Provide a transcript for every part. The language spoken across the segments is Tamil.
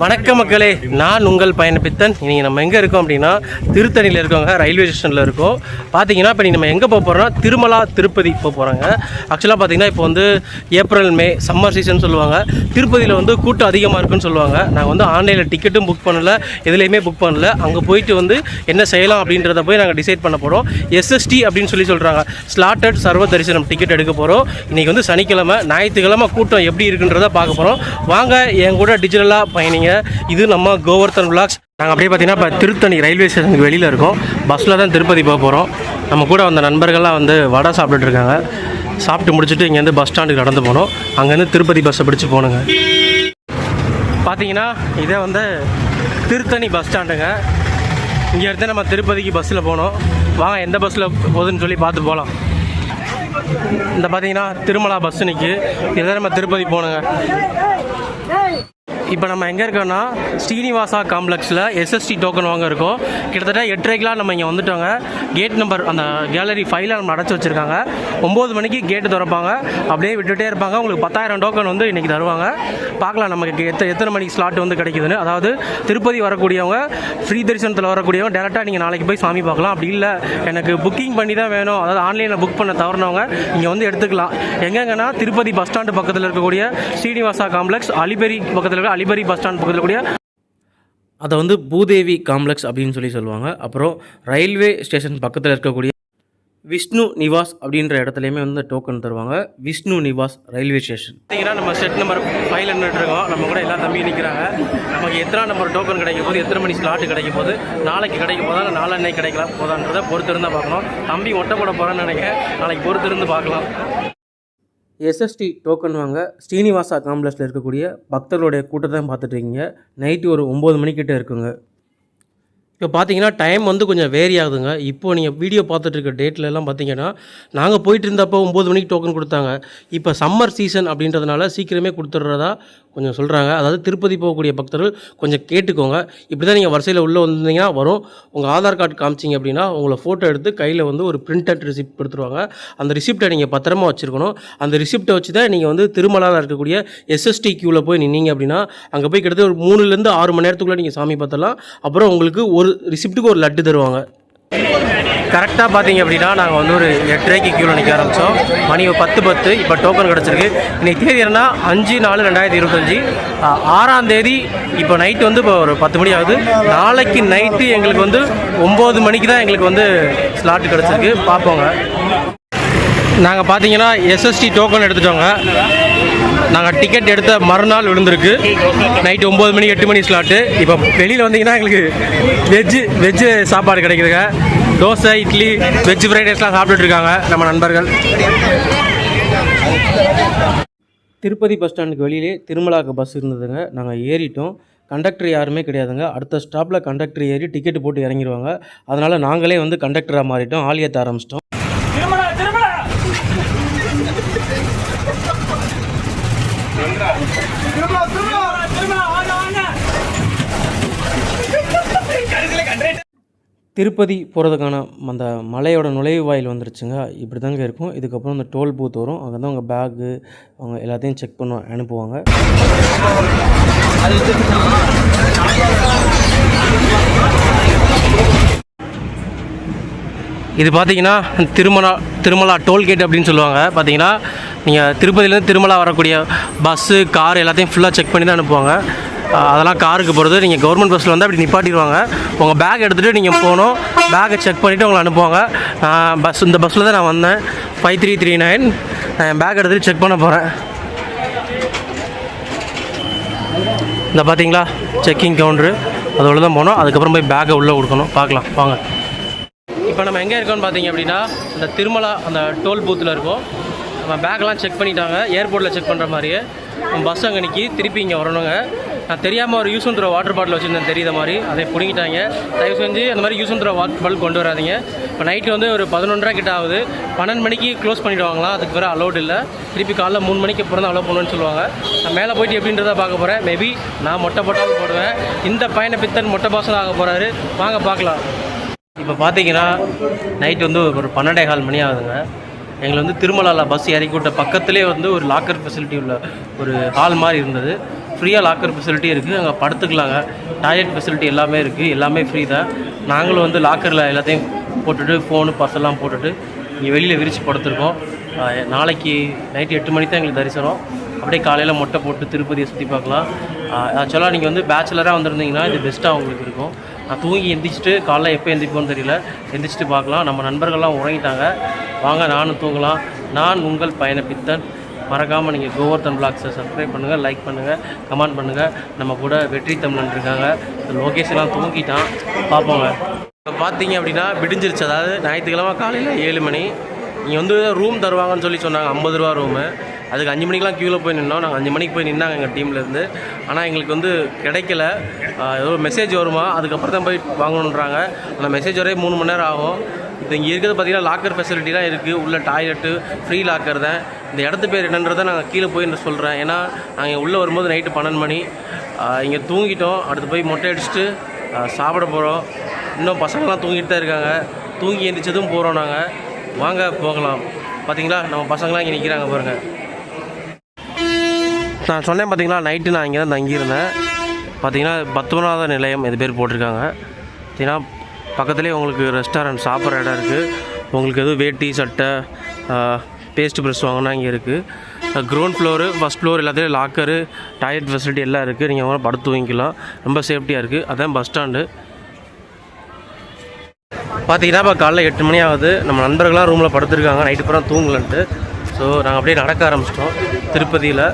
வணக்க மக்களே. நான் உங்கள் பயணப்பித்தன் இன்றைக்கி நம்ம எங்கே இருக்கோம் அப்படின்னா திருத்தணியில் இருக்கோங்க. ரயில்வே ஸ்டேஷனில் இருக்கோம். பார்த்தீங்கன்னா இப்போ நம்ம எங்கே போக போகிறோம்னா திருமலா திருப்பதி போக போகிறாங்க ஆக்சுவலாக பார்த்தீங்கன்னா இப்போ வந்து ஏப்ரல் மே சம்மர் சீசன் சொல்லுவாங்க. திருப்பதியில் வந்து கூட்டம் அதிகமாக இருக்குன்னு சொல்லுவாங்க. நாங்கள் வந்து ஆன்லைனில் டிக்கெட்டும் புக் பண்ணல. எதுலேயுமே புக் பண்ணல. அங்கே போயிட்டு வந்து என்ன செய்யலாம் அப்படின்றத போய் நாங்கள் டிசைட் பண்ண போகிறோம் எஸ்எஸ்டி அப்படின்னு சொல்லி சொல்கிறாங்க ஸ்லாட்டட் சர்வ தரிசனம் டிக்கெட் எடுக்க போகிறோம் இன்றைக்கி வந்து சனிக்கிழமை ஞாயிற்றுக்கிழமை கூட்டம் எப்படி இருக்குன்றத பார்க்க போகிறோம் வாங்க என் கூட டிஜிட்டலாக பயணிங்க இது நம்ம கோவர்த்தன் விளாக்ஸ் நாங்கள் அப்படியே பார்த்தீங்கன்னா இப்போ திருத்தணி ரயில்வே ஸ்டேஷனுக்கு வெளியில் இருக்கோம். பஸ்ஸில் தான் திருப்பதி போக போகிறோம் நம்ம கூட வந்த நண்பர்கள்லாம் வந்து வடை சாப்பிட்டுட்டு இருக்காங்க. சாப்பிட்டு முடிச்சுட்டு இங்கேருந்து பஸ் ஸ்டாண்டுக்கு நடந்து போனோம். அங்கேருந்து திருப்பதி பஸ்ஸை பிடிச்சி போகணுங்க பார்த்தீங்கன்னா இதே வந்து திருத்தணி பஸ் ஸ்டாண்டுங்க இங்கே இருந்து நம்ம திருப்பதிக்கு பஸ்ஸில் போனோம். வாங்க எந்த பஸ்ஸில் போகுதுன்னு சொல்லி பார்த்து போகலாம் இந்த பார்த்தீங்கன்னா திருமலா பஸ் நிற்கு இதை நம்ம திருப்பதி போகணுங்க இப்போ நம்ம எங்கே இருக்கோன்னா ஸ்ரீனிவாசா காம்ப்ளெக்ஸில் எஸ்எஸ்டி டோக்கன் வாங்க இருக்கோம். கிட்டத்தட்ட எட்டரைக்கெலாம் நம்ம இங்கே வந்துட்டோங்க. கேட் நம்பர் அந்த கேலரி ஃபைவ்ல நம்ம அடைச்சி வச்சுருக்காங்க. ஒம்பது மணிக்கு கேட்டு திறப்பாங்க. அப்படியே விட்டுகிட்டே இருப்பாங்க. உங்களுக்கு பத்தாயிரம் டோக்கன் வந்து இன்றைக்கி தருவாங்க. பார்க்கலாம் நமக்கு எத்த எத்தனை மணிக்கு ஸ்லாட் வந்து கிடைக்குதுன்னு. அதாவது திருப்பதி வரக்கூடியவங்க ஃப்ரீ தரிசனத்தில் வரக்கூடியவங்க டேரெக்டாக நீங்கள் நாளைக்கு போய் சாமி பார்க்கலாம். அப்படி இல்லை எனக்கு புக்கிங் பண்ணி தான் வேணும். அதாவது ஆன்லைனில் புக் பண்ண தவறினவங்க இங்கே வந்து எடுத்துக்கலாம். எங்கெங்கன்னா திருப்பதி பஸ் ஸ்டாண்டு பக்கத்தில் இருக்கக்கூடிய ஸ்ரீனிவாசா காம்ப்ளெக்ஸ் அலிபெரி பக்கத்தில் இருக்க அலிபெரி பஸ் ஸ்டாண்ட் பக்கத்தில் கூடிய அதை வந்து பூதேவி காம்ப்ளெக்ஸ் அப்படின்னு சொல்லி சொல்லுவாங்க. அப்புறம் ரயில்வே ஸ்டேஷன் பக்கத்தில் இருக்கக்கூடிய விஷ்ணு நிவாஸ் அப்படின்ற இடத்துலையுமே வந்து டோக்கன் தருவாங்க. விஷ்ணு நிவாஸ் ரயில்வே ஸ்டேஷன் பார்த்தீங்கன்னா நம்ம செட் நம்பர் ஃபைவ்ல இருக்கோம். நம்ம கூட எல்லா தம்பி நிற்கிறாங்க நமக்கு எத்தனை நம்பர் டோக்கன் கிடைக்க போகுது? எத்தனை மணி ஸ்லாட் கிடைக்க போகுது? நாளைக்கு கிடைக்க போதா? இல்லை நாளன்னைக்கு கிடைக்கலாம் போதான்றதை பொறுத்து இருந்தால் பார்க்கணும். தம்பி ஒட்டை போட போகிறேன்னு நினைக்கிறேன். நாளைக்கு பொறுத்து இருந்து பார்க்கலாம். எஸ்எஸ்டி டோக்கன் வாங்க ஸ்ரீனிவாசா காம்ப்ளெக்ஸில் இருக்கக்கூடிய பக்தர்களுடைய கூட்டத்தை தான் இருக்கீங்க. நைட்டு ஒரு ஒம்பது மணிக்கிட்ட இருக்குங்க. இப்போ பார்த்தீங்கன்னா டைம் வந்து கொஞ்சம் வேரி ஆகுதுங்க. இப்போது நீங்கள் வீடியோ பார்த்துட்டு இருக்க டேட்ல பார்த்தீங்கன்னா நாங்கள் போயிட்டு இருந்தப்போ ஒம்பது மணிக்கு டோக்கன் கொடுத்தாங்க. இப்போ சம்மர் சீசன் அப்படின்றதுனால சீக்கிரமே கொடுத்துட்றதா கொஞ்சம் சொல்கிறாங்க அதாவது திருப்பதி போகக்கூடிய பக்தர்கள் கொஞ்சம் கேட்டுக்கோங்க. இப்படி தான் நீங்கள் வரிசையில் உள்ளே வந்தீங்கன்னா வரும். உங்கள் ஆதார் கார்டு காமிச்சிங்க அப்படின்னா உங்களை ஃபோட்டோ எடுத்து கையில் வந்து ஒரு பிரிண்டட் ரிசிப்ட் கொடுத்துருவாங்க. அந்த ரிசிப்டை நீங்கள் பத்திரமா வச்சுருக்கணும். அந்த ரிசிப்டை வச்சு தான் நீங்கள் வந்து திருமலாவில் இருக்கக்கூடிய எஸ்எஸ்டி க்யூவில் போய் நின்னீங்க அப்படின்னா அங்கே போய் கிட்டத்தட்ட ஒரு மூணுலேருந்து ஆறு மணி நேரத்துக்குள்ளே நீங்கள் சாமி பார்த்தலாம் அப்புறம் உங்களுக்கு ஒரு ரிசிப்ட்டுக்கு ஒரு லட்டு தருவாங்க. கரெக்டாக பார்த்தீங்க அப்படின்னா நாங்கள் வந்து ஒரு எட்டரைக்கு கியூவில் நிற்க ஆரம்பித்தோம் மணி பத்து பத்து. இப்போ டோக்கன் கிடச்சிருக்கு. இன்றைக்கி தேதி என்னன்னா அஞ்சு நாலு ரெண்டாயிரத்தி இருபத்தஞ்சி. ஆறாம் தேதி இப்போ நைட்டு வந்து இப்போ ஒரு பத்து மணி ஆகுது. நாளைக்கு நைட்டு எங்களுக்கு வந்து ஒம்பது மணிக்கு தான் எங்களுக்கு வந்து ஸ்லாட் கிடச்சிருக்கு. பார்ப்போங்க நாங்கள் பார்த்தீங்கன்னா எஸ்எஸ்டி டோக்கன் எடுத்துட்டோங்க. நாங்கள் டிக்கெட் எடுத்த மறுநாள் விழுந்திருக்கு. நைட்டு ஒம்பது மணி எட்டு மணி ஸ்லாட்டு இப்போ வெளியில் வந்தீங்கன்னா எங்களுக்கு வெஜ்ஜு வெஜ்ஜு சாப்பாடு கிடைக்குதுங்க. தோசை இட்லி வெஜ் ஃப்ரைட் ரைஸ்லாம் சாப்பிட்டுட்டு இருக்காங்க நம்ம நண்பர்கள். திருப்பதி பஸ் ஸ்டாண்டுக்கு வெளியிலே திருமலாக்கு பஸ் இருந்ததுங்க. நாங்கள் ஏறிட்டோம். கண்டக்டர் யாருமே கிடையாதுங்க. அடுத்த ஸ்டாப்பில் கண்டக்டர் ஏறி டிக்கெட் போட்டு இறங்கிடுவாங்க அதனால் நாங்களே வந்து கண்டக்டராக மாறிட்டோம். ஏற்ற ஆரம்பிச்சிட்டோம். திருப்பதி போகிறதுக்கான அந்த மலையோட நுழைவு வாயில் வந்துருச்சுங்க. இப்படி தாங்க இருக்கும். இதுக்கப்புறம் இந்த டோல் பூத் வரும். அங்கே தான் உங்கள் பேகு அவங்க எல்லாத்தையும் செக் பண்ண அனுப்புவாங்க. இது பார்த்தீங்கன்னா திருமலா திருமலா டோல்கேட் அப்படின்னு சொல்லுவாங்க. பார்த்தீங்கன்னா நீங்கள் திருப்பதியிலேருந்து திருமலா வரக்கூடிய பஸ்ஸு கார் எல்லாத்தையும் ஃபுல்லாக செக் பண்ணி தான் அனுப்புவாங்க. அதெல்லாம் காருக்கு போகிறது நீங்கள் கவர்மெண்ட் பஸ்ஸில் வந்து அப்படி நிப்பாட்டிடுவாங்க. உங்கள் பேக் எடுத்துகிட்டு நீங்கள் போகணும். பேக்கை செக் பண்ணிவிட்டு உங்களை அனுப்புவாங்க. பஸ் இந்த பஸ்ஸில் தான் நான் வந்தேன். ஃபைவ் த்ரீ த்ரீ நைன் நான் என் பேக் எடுத்துகிட்டு செக் பண்ண போகிறேன் இந்த பார்த்தீங்களா செக்கிங் கவுண்டரு அதோட தான் போனோம். அதுக்கப்புறம் போய் பேக்கை உள்ளே கொடுக்கணும். பார்க்கலாம். வாங்க. இப்போ நம்ம எங்கே இருக்கோம்னு பார்த்தீங்க அப்படின்னா இந்த திருமலா அந்த டோல் பூத்தில் இருக்கோம். நம்ம பேக்கெலாம் செக் பண்ணிட்டாங்க. ஏர்போர்ட்டில் செக் பண்ணுற மாதிரியே. பஸ் அங்கே நிற்கி திருப்பி இங்கே வரணுங்க. நான் தெரியாமல் ஒரு யூஸ் த்ரோ வாட்டர் பாட்டில் வச்சுருந்தேன் தெரியுத மாதிரி. அதை பிடிங்கிட்டாங்க. தயவு செஞ்சு அந்த மாதிரி யூஸ் த்ரோ வாட்டர் பாட்டில் கொண்டு வராதிங்க. இப்போ நைட்டு வந்து ஒரு பதினொன்றரை கிட்ட ஆகுது. பன்னெண்டு மணிக்கு க்ளோஸ் பண்ணிவிடுவாங்களாம் அதுக்கு வேறு அலோட் இல்லை. திருப்பி காலைல மூணு மணிக்கு அப்புறம் தான் அலோவ் பண்ணுவேன்னு சொல்லுவாங்க. நான் மேலே போயிட்டு எப்படின்றத பார்க்க போகிறேன் மேபி நான் மொட்டை போட்டாலும் போடுவேன். இந்த பையனை பித்தன் மொட்டை பாசம் ஆக போகிறாரு வாங்க பார்க்கலாம். இப்போ பார்த்தீங்கன்னா நைட் வந்து ஒரு பன்னெண்டே கால் மணி ஆகுதுங்க. எங்களை வந்து திருமலாவில் பஸ் இறக்கி விட்ட பக்கத்துலேயே வந்து ஒரு லாக்கர் ஃபெசிலிட்டி உள்ள ஒரு ஹால் மாதிரி இருந்தது. ஃப்ரீயாக லாக்கர் ஃபெசிலிட்டி இருக்குது அங்கே படுத்துக்கலாங்க டாய்லெட் ஃபெசிலிட்டி எல்லாமே இருக்குது எல்லாமே ஃப்ரீ தான் நாங்களும் வந்து லாக்கரில் எல்லாத்தையும் போட்டுட்டு ஃபோனு பர்செல்லாம் போட்டுட்டு இங்கே வெளியில் விரித்து படுத்துருக்கோம். நாளைக்கு நைட்டு எட்டு மணி தான் எங்களுக்கு தரிசனம். அப்படியே காலையில் மொட்டை போட்டு திருப்பதியை சுற்றி பார்க்கலாம். ஆக்சுவலாக நீங்கள் வந்து பேச்சுலராக வந்திருந்தீங்கன்னா இது பெஸ்ட்டாக உங்களுக்கு இருக்கும். நான் தூங்கி எந்திரிச்சிட்டு காலைல எப்போ எந்திரிப்போன்னு தெரியல. எந்திரிச்சிட்டு பார்க்கலாம். நம்ம நண்பர்கள்லாம் உறங்கிட்டாங்க. வாங்க நானும் தூங்கலாம். நான் உங்கள் பயணப்பித்தன். மறக்காமல் நீங்கள் கோவர்தன் பிளாக்ஸை சப்ஸ்கிரைப் பண்ணுங்கள் லைக் பண்ணுங்கள் கமெண்ட் பண்ணுங்கள் நம்ம கூட வெற்றி தமிழன் இருக்காங்க. இந்த லோகேஷ் எல்லாம் தூங்கிட்டான். பார்ப்போங்க. இப்போ பார்த்தீங்க அப்படின்னா விடிஞ்சிருச்சு. அதாவது ஞாயிற்றுக்கிழமை காலையில் ஏழு மணி. இங்கே வந்து ரூம் தருவாங்கன்னு சொல்லி சொன்னாங்க. ஐம்பது ரூபா ரூமு அதுக்கு அஞ்சு மணிக்கெலாம் க்யூவில் போய் நின்னோம். நாங்கள் அஞ்சு மணிக்கு போய் நின்னாங்க எங்கள் டீம்லேருந்து ஆனால் எங்களுக்கு வந்து கிடைக்கல. ஏதோ மெசேஜ் வருமா? அதுக்கப்புறம் தான் போய் வாங்கணுன்றாங்க. அந்த மெசேஜ் வரே மூணு மணி நேரம் ஆகும். இப்போ இங்கே இருக்கிறது பார்த்தீங்கன்னா லாக்கர் ஃபெசிலிட்டி தான் இருக்குது உள்ள டாய்லெட்டு ஃப்ரீ லாக்கர் தான். இந்த இடத்து பேர் என்னன்றதை நாங்கள் கீழே போய் நான் சொல்கிறேன் ஏன்னா நாங்கள் உள்ளே வரும்போது நைட்டு பன்னெண்டு மணி. இங்கே தூங்கிட்டோம். அடுத்து போய் மொட்டை அடிச்சுட்டு சாப்பிட போகிறோம் இன்னும் பசங்களாம் தூங்கிட்டு தான் இருக்காங்க. தூங்கி எந்திரிச்சதும் போகிறோம் நாங்கள் வாங்க போகலாம். பார்த்தீங்களா நம்ம பசங்களாம் இங்கே நிற்கிறாங்க பாருங்கள் நான் சொன்னேன் பார்த்தீங்களா நைட்டு நான் இங்கே தான் தங்கியிருந்தேன். பார்த்தீங்கன்னா பத்மநாத நிலையம் இது பேர் போட்டிருக்காங்க. பார்த்தீங்கன்னா பக்கத்துலேயே உங்களுக்கு ரெஸ்டாரண்ட் சாப்பிட்ற இடம் இருக்குது உங்களுக்கு எதுவும் வேட்டி சட்டை பேஸ்ட் ப்ரெஷ் வாங்கினா இங்கே இருக்குது க்ரௌண்ட் ஃப்ளோரு ஃபஸ்ட் ஃப்ளோர் எல்லாத்துலேயும் லாக்கரு டாய்லெட் ஃபெசிலிட்டி எல்லாம் இருக்குது நீங்கள் அவங்க படுத்து தூங்கிக்கலாம். ரொம்ப சேஃப்டியாக இருக்குது அதான் பஸ் ஸ்டாண்டு பார்த்தீங்கன்னா இப்போ காலைல எட்டு மணி ஆகுது. நம்ம நண்பர்களாம் ரூமில் படுத்துருக்காங்க. நைட்டு பூரா தூங்கலன்ட்டு. ஸோ நாங்கள் அப்படியே நடக்க ஆரம்பிச்சிட்டோம். திருப்பதியில்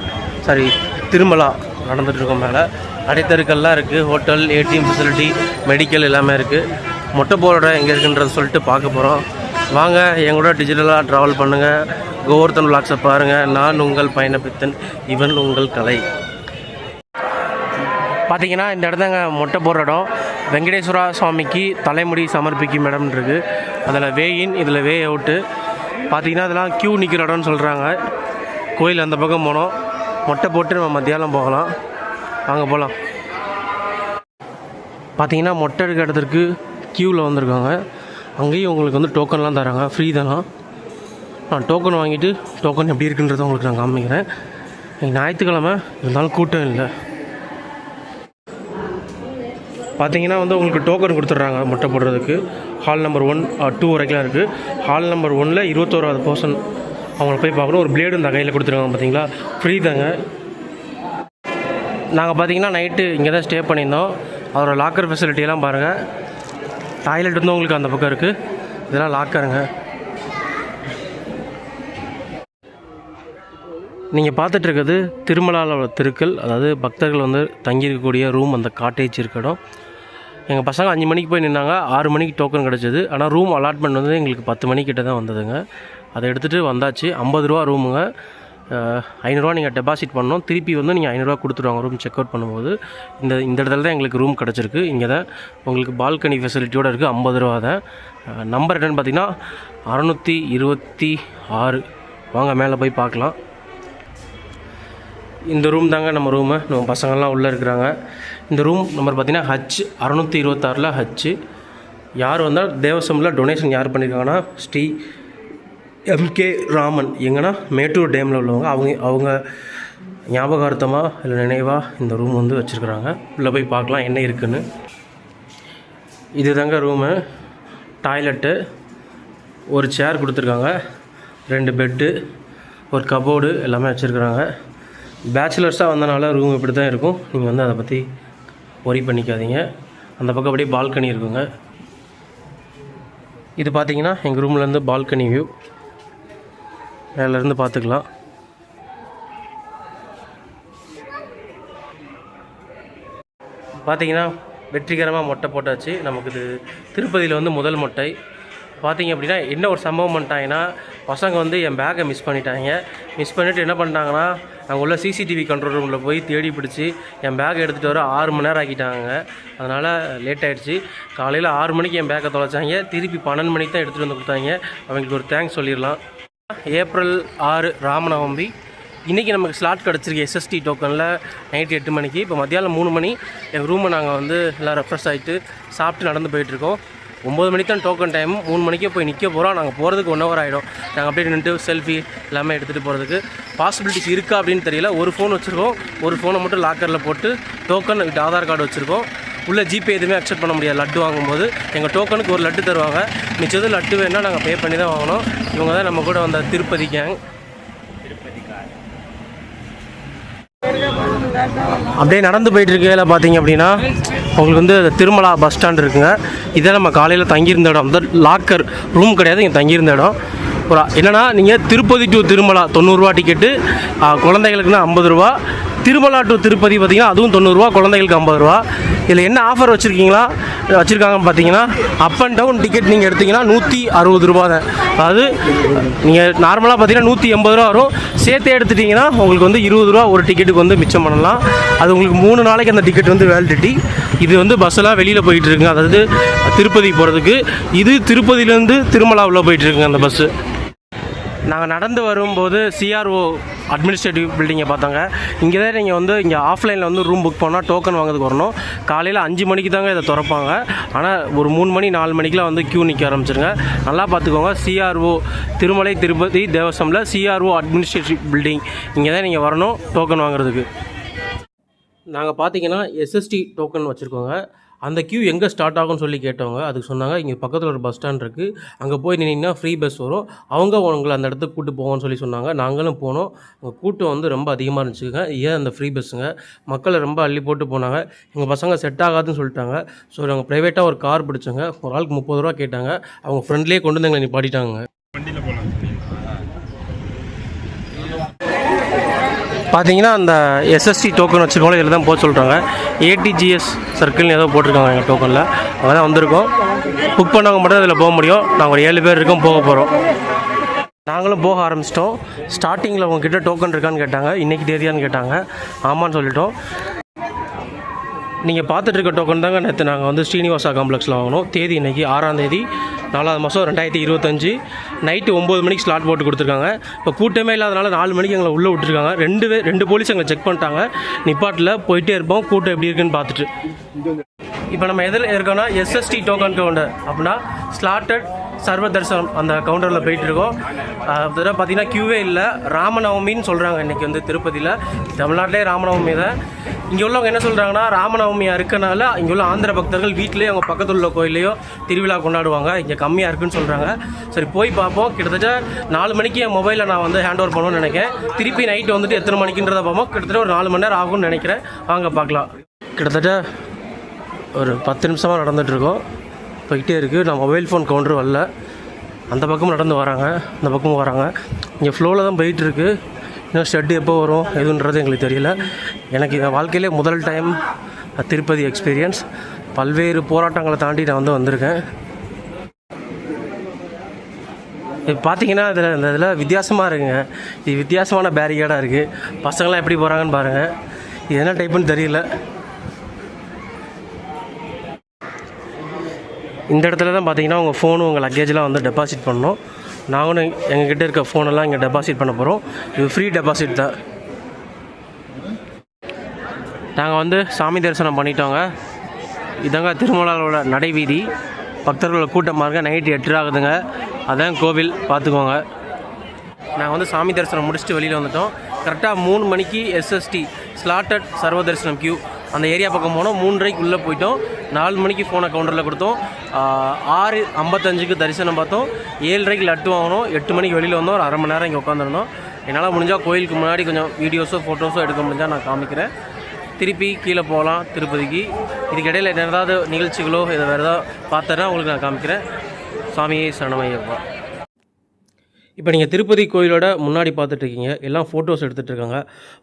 சாரி திருமலா நடந்துகிட்ருக்கோம் மேலே. அடைத்தருக்கள்லாம் இருக்குது ஹோட்டல் ஏடிஎம் ஃபெசிலிட்டி மெடிக்கல் எல்லாமே இருக்குது மொட்டை போரோட எங்கே இருக்குன்றது சொல்லிட்டு பார்க்க போகிறோம். வாங்க என் கூட டிஜிட்டலாக ட்ராவல் பண்ணுங்கள் கோவர்தன் விளாக்ஸை பாருங்கள் நான் உங்கள் பயணப்பித்தன் இவன் உங்கள் கலை. பார்த்தீங்கன்னா இந்த இடத்தங்க மொட்டை போடுற இடம். வெங்கடேஸ்வரா சுவாமிக்கு தலைமுடி சமர்ப்பிக்கும் இடம் இருக்குது அதில் வே இன் இதில் வே அவுட்டு பார்த்தீங்கன்னா அதெல்லாம் க்யூ நிற்கிற இடம்னு சொல்கிறாங்க கோயில் அந்த பக்கம் போனோம். மொட்டை போட்டு நம்ம மத்தியானம் போகலாம். வாங்க போகலாம் பார்த்தீங்கன்னா மொட்டை எடுக்கிற இடத்துக்கு க்யூவில் வந்திருக்காங்க. அங்கேயும் உங்களுக்கு வந்து டோக்கன்லாம் தராங்க. ஃப்ரீ தானா? நான் டோக்கன் வாங்கிட்டு டோக்கன் எப்படி இருக்குன்றதை உங்களுக்கு நான் காமிக்கிறேன். ஞாயிற்றுக்கிழமை. இருந்தாலும் கூட்டம் இல்லை. பார்த்தீங்கன்னா வந்து உங்களுக்கு டோக்கன் கொடுத்துட்றாங்க மொட்டை போடுறதுக்கு. ஹால் நம்பர் ஒன் டூ வரைக்கும் இருக்குது ஹால் நம்பர் ஒனில் இருபத்தோராவது பர்சன் அவங்கள போய் பார்க்கணும். ஒரு பிளேடு இந்த கையில் கொடுத்துருக்காங்க பார்த்தீங்களா ஃப்ரீ தாங்க. நாங்கள் பார்த்தீங்கன்னா நைட்டு இங்கே தான் ஸ்டே பண்ணியிருந்தோம் அதோட லாக்கர் ஃபெசிலிட்டியெல்லாம் பாருங்கள் டாய்லெட் வந்து உங்களுக்கு அந்த பக்கம் இருக்குது இதெல்லாம் லாக்கருங்க நீங்கள் பார்த்துட்டு இருக்கிறது திருமலாவில் திருக்கல் அதாவது பக்தர்கள் வந்து தங்கியிருக்கக்கூடிய ரூம் அந்த காட்டேஜ் இருக்க இடம். எங்கள் பசங்க அஞ்சு மணிக்கு போய் நின்னாங்க. ஆறு மணிக்கு டோக்கன் கிடச்சிது. ஆனால் ரூம் அலாட்மெண்ட் வந்து எங்களுக்கு பத்து மணிக்கிட்ட தான் வந்ததுங்க. அதை எடுத்துகிட்டு வந்தாச்சு. ஐம்பது ரூபா ரூமுங்க ஐநூறுரூவா நீங்கள் டெபாசிட் பண்ணணும். திருப்பி வந்து நீங்கள் ஐநூறுரூவா கொடுத்துருவாங்க ரூம் செக் அவுட் பண்ணும்போது இந்த இந்த இடத்துல தான் எங்களுக்கு ரூம் கிடச்சிருக்கு. இங்கே தான் உங்களுக்கு பால்கனி ஃபெசிலிட்டியோடு இருக்குது ஐம்பது ரூபா தான். நம்பர் என்னென்னு பார்த்தீங்கன்னா அறநூற்றி இருபத்தி ஆறு. வாங்க மேலே போய் பார்க்கலாம். இந்த ரூம் தாங்க நம்ம ரூமு நம்ம பசங்கள்லாம் உள்ளே இருக்கிறாங்க. இந்த ரூம் நம்பர் பார்த்தீங்கன்னா ஹச் அறநூற்றி இருபத்தாறில் ஹச்சு யார் வந்தால் தேவசமில் டொனேஷன் யார் பண்ணியிருக்காங்கன்னா ஸ்ரீ எம்கே ராமன் எங்கன்னா மேட்டூர் டேமில் உள்ளவங்க. அவங்க அவங்க ஞாபகார்த்தமாக இல்லை நினைவாக இந்த ரூம் வந்து வச்சுருக்குறாங்க. உள்ளே போய் பார்க்கலாம் என்ன இருக்குன்னு. இது தாங்க ரூமு டாய்லெட்டு ஒரு சேர் கொடுத்துருக்காங்க. ரெண்டு பெட்டு ஒரு கபோர்டு எல்லாமே வச்சுருக்குறாங்க. பேச்சுலர்ஸாக வந்தனால ரூம் இப்படி தான் இருக்கும். நீங்கள் வந்து அதை பற்றி ஒரி பண்ணிக்காதீங்க. அந்த பக்கம் அப்படியே பால்கனி இருக்குங்க. இது பார்த்தீங்கன்னா எங்கள் ரூம்லேருந்து பால்கனி வியூ மேலேருந்து பார்த்துக்கலாம். பார்த்தீங்கன்னா வெற்றிகரமாக மொட்டை போட்டாச்சு. நமக்கு இது திருப்பதியில் வந்து முதல் மொட்டை. பார்த்தீங்க அப்படின்னா என்ன ஒரு சம்பவம் பண்ணிட்டாங்கன்னா பசங்க வந்து என் பேக்கை மிஸ் பண்ணிட்டாங்க. மிஸ் பண்ணிவிட்டு என்ன பண்ணிட்டாங்கன்னா அங்கே உள்ள சிசிடிவி கண்ட்ரோல் ரூமில் போய் தேடி பிடிச்சி என் பேக்கை எடுத்துகிட்டு வர ஆறு மணி நேரம் ஆக்கிட்டாங்க. அதனால் லேட் ஆகிடுச்சு காலையில் ஆறு மணிக்கு என் பேக்கை தொலைச்சாங்க. திருப்பி பன்னெண்டு மணிக்கு தான் எடுத்துகிட்டு வந்து கொடுத்தாங்க. அவங்களுக்கு ஒரு தேங்க்ஸ் சொல்லிடலாம். ஏப்ரல் ஆறு ராமநவமி. இன்றைக்கி நமக்கு ஸ்லாட் கிடச்சிருக்கு எஸ்எஸ்டி டோக்கனில் நைட்டு எட்டு மணிக்கு. இப்போ மத்தியானம் மூணு மணி. எங்கள் ரூமை நாங்கள் வந்து எல்லாம் ரெஃப்ரெஷ் ஆகிட்டு சாப்பிட்டு நடந்து போயிட்டுருக்கோம் ஒம்பது மணிக்கு தான் டோக்கன் டைம் மூணு மணிக்கே போய் நிற்க போகிறோம் நாங்கள் போகிறதுக்கு ஒன் ஹவர் ஆகிடும் நாங்கள் அப்படியே நின்றுட்டு செல்ஃபி எல்லாமே எடுத்துகிட்டு போகிறதுக்கு பாசிபிலிட்டிஸ் இருக்கா அப்படின்னு தெரியல. ஒரு ஃபோன் வச்சுருக்கோம். ஒரு ஃபோனை மட்டும் லாக்கரில் போட்டு டோக்கன் ஆதார் கார்டு வச்சுருக்கோம். உள்ளே ஜிபே எதுவுமே அக்செப்ட் பண்ண முடியாது. லட்டு வாங்கும்போது எங்கள் டோக்கனுக்கு ஒரு லட்டு தருவாங்க. மிச்சது லட்டு வேணால் நாங்கள் பே பண்ணி தான் வாங்கணும். இவங்க தான் நம்ம கூட வந்த திருப்பதி கேங் அப்படியே நடந்து போயிட்டு இருக்கையில பார்த்தீங்க அப்படின்னா உங்களுக்கு வந்து திருமலா பஸ் ஸ்டாண்ட் இருக்குங்க. இதே நம்ம காலையில் தங்கியிருந்த இடம். வந்து லாக்கர் ரூம் கிடையாது இங்கே தங்கியிருந்த இடம். ஒரு என்னென்னா நீங்கள் திருப்பதி டு திருமலா தொண்ணூறுரூவா டிக்கெட்டு குழந்தைகளுக்குன்னா ஐம்பது ரூபா திருமலா டு திருப்பதி பார்த்தீங்கன்னா அதுவும் தொண்ணூறுரூவா குழந்தைகளுக்கு ஐம்பது ரூபா. இதில் என்ன ஆஃபர் வச்சுருக்கீங்களா? வச்சுருக்காங்கன்னு பார்த்தீங்கன்னா அப் அண்ட் டவுன் டிக்கெட் நீங்கள் எடுத்தீங்கன்னா நூற்றி அறுபது ரூபா தான். அதாவது நீங்கள் நார்மலாக பார்த்தீங்கன்னா நூற்றி எண்பது ரூபா வரும். சேர்த்து எடுத்துட்டிங்கன்னா உங்களுக்கு வந்து இருபது ரூபா ஒரு டிக்கெட்டுக்கு வந்து மிச்சம் பண்ணலாம். அது உங்களுக்கு மூணு நாளைக்கு அந்த டிக்கெட் வந்து வேலிடிட்டி இது வந்து பஸ்ஸெல்லாம் வெளியில் போயிட்டுருக்குங்க அதாவது திருப்பதி போகிறதுக்கு இது திருப்பதியிலேருந்து திருமலா போயிட்டுருக்குங்க அந்த பஸ்ஸு நாங்கள் நடந்து வரும்போது சிஆர்ஓ அட்மினிஸ்ட்ரேட்டிவ் பில்டிங்கை பார்த்தாங்க. இங்கே தான் நீங்கள் வந்து இங்கே ஆஃப்லைனில் வந்து ரூம் புக் பண்ணால் டோக்கன் வாங்குறதுக்கு வரணும். காலையில் அஞ்சு மணிக்கு தாங்க இதை திறப்பாங்க. ஆனால் ஒரு மூணு மணி நாலு மணிக்கெலாம் வந்து க்யூ நிற்க ஆரம்பிச்சிருங்க. நல்லா பார்த்துக்கோங்க. சிஆர்ஓ திருமலை திருப்பதி தேவசமில் சிஆர்ஓ அட்மினிஸ்ட்ரேட்டிவ் பில்டிங் இங்கே தான் நீங்கள் வரணும் டோக்கன் வாங்குறதுக்கு. நாங்கள் பார்த்தீங்கன்னா எஸ்எஸ்டி டோக்கன் வச்சுருக்கோங்க. அந்த கியூ எங்கே ஸ்டார்ட் ஆகும்னு சொல்லி கேட்டவங்க அதுக்கு சொன்னாங்க இங்கே பக்கத்தில் ஒரு பஸ் ஸ்டாண்ட் இருக்குது அங்கே போய் நின்னீங்கன்னா ஃப்ரீ பஸ் வரும். அவங்க உங்களை அந்த இடத்துக்கு கூட்டு போவோம்னு சொல்லி சொன்னாங்க. நாங்களும் போனோம். அங்கே கூட்டம் வந்து ரொம்ப அதிகமாக இருந்துச்சுங்க. ஏன் அந்த ஃப்ரீ பஸ்ஸுங்க மக்களை ரொம்ப அள்ளி போட்டு போனாங்க. எங்கள் பசங்க செட் ஆகாதுன்னு சொல்லிட்டாங்க. ஸோ நாங்கள் ப்ரைவேட்டாக ஒரு கார் பிடிச்சோங்க. ஒரு ஆளுக்கு முப்பது ரூபா கேட்டாங்க. அவங்க ஃப்ரெண்ட்லேயே கொண்டு வந்து எங்களை நிப்பாட்டிட்டாங்க. பார்த்தீங்கன்னா அந்த எஸ்எஸ்டி டோக்கன் வச்சுருக்கோம் இதில் தான் போக சொல்கிறாங்க ஏடிஜிஎஸ் சர்க்கிள்னு ஏதோ போட்டிருக்காங்க எங்கள் டோக்கனில் அங்கே தான் வந்திருக்கோம். புக் பண்ணவங்க மட்டும் அதில் போக முடியும். நாங்கள் ஒரு ஏழு பேர் இருக்கோம் போக போகிறோம் நாங்களும் போக ஆரம்பிச்சிட்டோம். ஸ்டார்டிங்கில் உங்ககிட்ட டோக்கன் இருக்கான்னு கேட்டாங்க. இன்றைக்கி தேதியான்னு கேட்டாங்க. ஆமான்னு சொல்லிட்டோம். நீங்கள் பார்த்துட்டு இருக்க டோக்கன் தாங்க நேற்று நாங்கள் வந்து ஸ்ரீனிவாசா காம்ப்ளெக்ஸில் வாங்கினோம். தேதி இன்றைக்கி ஆறாம் தேதி. நாலாவது மாதம் ரெண்டாயிரத்தி இருபத்தஞ்சி. நைட்டு ஒம்பது மணிக்கு ஸ்லாட் போட்டு கொடுத்துருக்காங்க. இப்போ கூட்டமே இல்லாதனால நாலு மணிக்கு எங்களை உள்ளே விட்டுருக்காங்க. ரெண்டு ரெண்டு போலீஸ் எங்களை செக் பண்ணிட்டாங்க. நிப்பாட்டில் போயிட்டே இருப்போம். கூட்டம் எப்படி இருக்குன்னு பார்த்துட்டு. இப்போ நம்ம எதில் இருக்கோம்னா எஸ்எஸ்டி டோக்கன் கவுண்டர் அப்படின்னா ஸ்லாட்டட் சர்வ தரிசனம் அந்த கவுண்டரில் போயிட்டு இருக்கோம் அதில் பார்த்தீங்கன்னா கியூவே இல்லை. ராமநவமின்னு சொல்கிறாங்க இன்றைக்கி வந்து திருப்பதியில். தமிழ்நாட்டிலே ராமநவமி தான். இங்கே உள்ளவங்க என்ன சொல்கிறாங்கன்னா ராமநவமியாக இருக்கனால இங்கே உள்ள ஆந்திர பக்தர்கள் வீட்டிலேயே அவங்க பக்கத்தில் உள்ள கோயிலையோ திருவிழா கொண்டாடுவாங்க. இங்கே கம்மியாக இருக்குன்னு சொல்கிறாங்க சரி போய் பார்ப்போம். கிட்டத்தட்ட நாலு மணிக்கு என் மொபைலில் நான் வந்து ஹேண்ட் ஓவர் பண்ணணும்னு நினைக்கிறேன். திருப்பி நைட்டு வந்துட்டு எத்தனை மணிக்குன்றதை பார்ப்போம். கிட்டத்தட்ட ஒரு நாலு மணி நேரம் ஆகும்னு நினைக்கிறேன். வாங்க பார்க்கலாம். கிட்டத்தட்ட ஒரு பத்து நிமிஷமாக நடந்துகிட்ருக்கோம் போய்கிட்டே இருக்குது நான் மொபைல் ஃபோன் கவுண்டர் வரல. அந்த பக்கமும் நடந்து வராங்க. அந்த பக்கமும் வராங்க. இங்கே ஃப்ளோவில் தான் போயிட்டுருக்கு. இன்னும் ஷெட்டு எப்போ வரும் எதுன்றது எங்களுக்கு தெரியல. எனக்கு என் வாழ்க்கையிலே முதல் டைம் திருப்பதி எக்ஸ்பீரியன்ஸ் பல்வேறு போராட்டங்களை தாண்டி நான் வந்து வந்திருக்கேன். இப்போ பார்த்தீங்கன்னா இதில் இந்த இதில் வித்தியாசமாக இருக்குங்க. இது வித்தியாசமான பேரிகேடாக இருக்குது பசங்களாம் எப்படி போகிறாங்கன்னு பாருங்கள் இது என்ன டைப்புன்னு தெரியல. இந்த இடத்துல தான் பார்த்தீங்கன்னா உங்கள் ஃபோனு உங்கள் லக்கேஜ்லாம் வந்து டெபாசிட் பண்ணணும். நாங்களும் எங்ககிட்ட இருக்க ஃபோனெல்லாம் இங்கே டெபாசிட் பண்ண போகிறோம் இது ஃப்ரீ டெபாசிட் தான். நாங்கள் வந்து சாமி தரிசனம் பண்ணிட்டோங்க. இதாங்க திருமலாவோட நடைவீதி. பக்தர்களோட கூட்டமாக இருக்க நைட்டு எட்டு ஆகுதுங்க. அதான் கோவில் பார்த்துக்கோங்க. நாங்கள் வந்து சாமி தரிசனம் முடிச்சுட்டு வெளியில் வந்துட்டோம். கரெக்டாக மூணு மணிக்கு எஸ்எஸ்டி ஸ்லாட்டட் சர்வ தரிசனம் கியூ அந்த ஏரியா பக்கம் போனோம். மூன்றரைக்கு உள்ளே போயிட்டோம். நாலு மணிக்கு ஃபோனை கவுண்டரில் கொடுத்தோம். ஆறு ஐம்பத்தஞ்சுக்கு தரிசனம் பார்த்தோம். ஏழரைக்கு லட்டு வாங்கினோம். எட்டு மணிக்கு வெளியில் வந்தோம். ஒரு அரை மணி நேரம் இங்கே உட்காந்துருந்தோம் என்னால் முடிஞ்சால் கோயிலுக்கு முன்னாடி கொஞ்சம் வீடியோஸோ ஃபோட்டோஸோ எடுக்க முடிஞ்சால் நான் காமிக்கிறேன். திருப்பி கீழே போகலாம் திருப்பதிக்கு. இதுக்கிடையில் என்ன ஏதாவது நிகழ்ச்சிகளோ இதை வேறு ஏதாவது பார்த்தேன்னா உங்களுக்கு நான் காமிக்கிறேன். சாமியை சரணமையப்பா. இப்போ நீங்கள் திருப்பதி கோயிலோட முன்னாடி பார்த்துட்ருக்கீங்க எல்லாம் ஃபோட்டோஸ் எடுத்துகிட்டு இருக்காங்க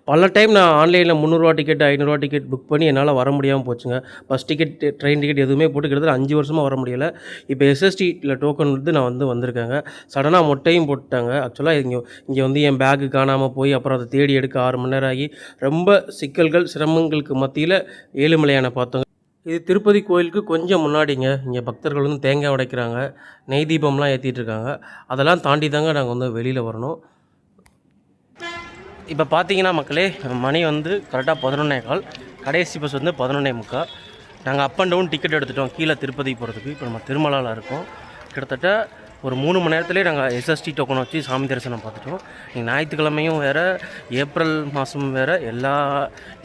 பல டைம் நான் ஆன்லைனில் முந்நூறுரூவா டிக்கெட் ஐநூறுரூவா டிக்கெட் புக் பண்ணி என்னால் வர முடியாமல் போச்சுங்க. பஸ் டிக்கெட் ட்ரெயின் டிக்கெட் எதுவுமே போட்டு கிட்டத்தட்ட அஞ்சு வருஷமாக வர முடியலை. இப்போ எஸ்எஸ்டியில் டோக்கன் வந்து நான் வந்து வந்திருக்கேங்க. சடனாக மொட்டையும் போட்டுட்டாங்க. ஆக்சுவலாக இங்கே இங்கே வந்து என் பேக்கு காணாமல் போய் அப்புறம் அதை தேடி எடுக்க ஆறு மணி நேரம் ஆகி ரொம்ப சிக்கல்கள் சிரமங்களுக்கு மத்தியில் ஏழுமலையான பார்த்தோங்க. இது திருப்பதி கோயிலுக்கு கொஞ்சம் முன்னாடிங்க. இங்கே பக்தர்கள் வந்து தேங்காய் உடைக்கிறாங்க. நெய் தீபம்லாம் ஏற்றிட்டு இருக்காங்க. அதெல்லாம் தாண்டி தாங்க நாங்கள் வந்து வெளியில் வரணும். இப்போ பார்த்தீங்கன்னா மக்களே மணி வந்து கரெக்டாக பதினொன்னே கால். கடைசி பஸ் வந்து பதினொன்னே முக்கால் நாங்கள் அப் அண்ட் டவுன் டிக்கெட் எடுத்துட்டோம். கீழே திருப்பதி போகிறதுக்கு இப்போ நம்ம திருமலாவில் இருக்கோம். கிட்டத்தட்ட ஒரு மூணு மணி நேரத்துலேயே நாங்கள் எஸ்எஸ்டி டோக்கன் வச்சு சாமி தரிசனம் பார்த்துட்டோம். நீங்கள் ஞாயிற்றுக்கிழமையும் வேறு ஏப்ரல் மாதமும் வேறு எல்லா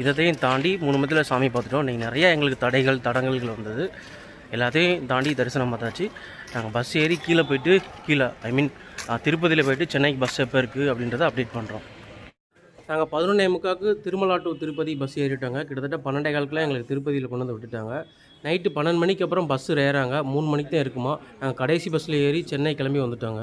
இதத்தையும் தாண்டி மூணு மணி சாமி பார்த்துட்டோம். நீங்கள் நிறையா எங்களுக்கு தடைகள் தடங்கல்கள் வந்தது. எல்லாத்தையும் தாண்டி தரிசனம் பார்த்தாச்சு. நாங்கள் பஸ் ஏறி கீழே போயிட்டு கீழே ஐ மீன் திருப்பதியில் போயிட்டு சென்னைக்கு பஸ் எப்போ இருக்குது அப்படின்றத அப்டேட் பண்ணுறோம் நாங்கள் பதினொன்றே முக்காக்கு திருமலா டு திருப்பதி பஸ் ஏறிட்டாங்க. கிட்டத்தட்ட பன்னெண்டே காலத்தில் எங்களுக்கு திருப்பதியில் கொண்டு வந்து விட்டுட்டாங்க. நைட்டு பன்னெண்டு மணிக்கு அப்புறம் பஸ்ஸு ஏறாங்க. மூணு மணிக்கு தான் இருக்குமா. நாங்கள் கடைசி பஸ்ஸில் ஏறி சென்னை கிளம்பி வந்துட்டாங்க.